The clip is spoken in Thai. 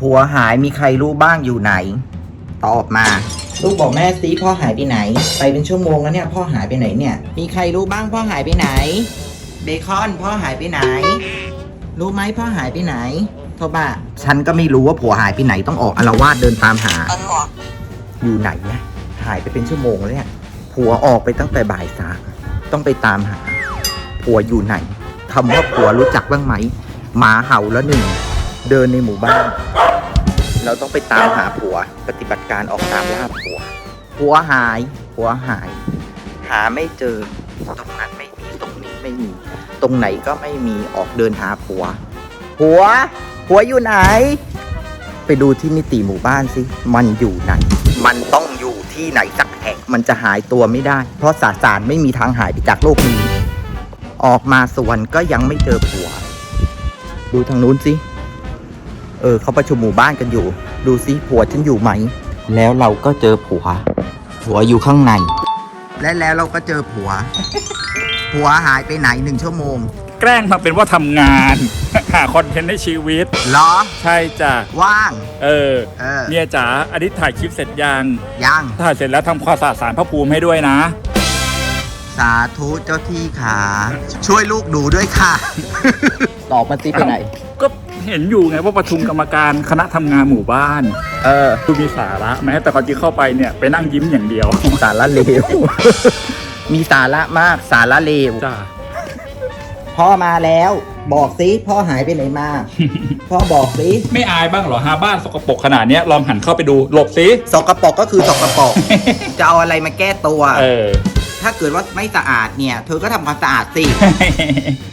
ผัวหายมีใครรู้บ้างอยู่ไหน ตอบมา ลูกบอกแม่สิพ่อหายไปไหน ไปเป็นชั่วโมงแล้วเนี่ยพ่อหายไปไหนเนี่ย มีใครรู้บ้างพ่อหายไปไหน เบคอนพ่อหายไปไหน รู้ไหมพ่อหายไปไหนโทบ้าฉันก็ไม่รู้ว่าผัวหายไปไหนต้องออกอารวาสเดินตามหา อยู่ไหนเนี่ยหายไปเป็นชั่วโมงแล้วเนี่ยผัวออกไปตั้งแต่บ่ายสามต้องไปตามหา ผัวอยู่ไหนคำว่าผัวรู้จักบ้างไหมหมาเห่าแล้วหนึ่ง เดินในหมู่บ้าน เราต้องไปตามหาผัว ปฏิบัติการออกตามล่าผัว ผัวหาย ผัวหาย หาไม่เจอ ตรงนั้นไม่มี ตรงนี้ไม่มี ตรงไหนก็ไม่มี ออกเดินหาผัว ผัว ผัวอยู่ไหน ไปดูที่นิติหมู่บ้านสิ มันอยู่ไหน มันต้องอยู่ที่ไหนสักแห่ง มันจะหายตัวไม่ได้ เพราะสาสารไม่มีทางหายไปจากโลกนี้ ออกมาสวรรค์ก็ยังไม่เจอผัว ดูทางนู้นสิ เออเขาประชุมหมู่บ้านกันอยู่ ดูสิผัวฉันอยู่ไหม แล้วเราก็เจอผัว ผัวอยู่ข้างใน และแล้วเราก็เจอผัว ผัวหายไปไหนหนึ่งชั่วโมง แกล้งทำเป็นว่าทำงาน หาคอนเทนต์ในชีวิต เหรอ ใช่จ้ะ ว่าง เออ เออ เนี่ยจ๋าอันนี้ถ่ายคลิปเสร็จยังยัง ถ่ายเสร็จแล้วทำความสะอาดสารพระภูมิให้ด้วยนะ สาธุเจ้าที่ขา ช่วยลูกดูด้วยค่ะ ตอบมาสิไปไหน ก็ เห็นอยู่ไงว่าประชุมกรรมการคณะทำงานหมู่บ้านเออดูมีสาระไหมแต่ความจริงเข้าไปเนี่ยไปนั่งยิ้มอย่างเดียวสาระเลว มีสาระมากสาระเลว จ้าพ่อมาแล้ว บอกสิพ่อหายไปไหนมา พ่อบอกสิไม่อายบ้างเหรอฮะบ้านสกปรกขนาดเนี้ยลองหันเข้าไปดูหลบสิสกปรกก็คือสกปรกจะเอาอะไรมาแก้ตัว เออ ถ้าเกิดว่าไม่สะอาดเนี่ย เธอก็ทำความสะอาดสิ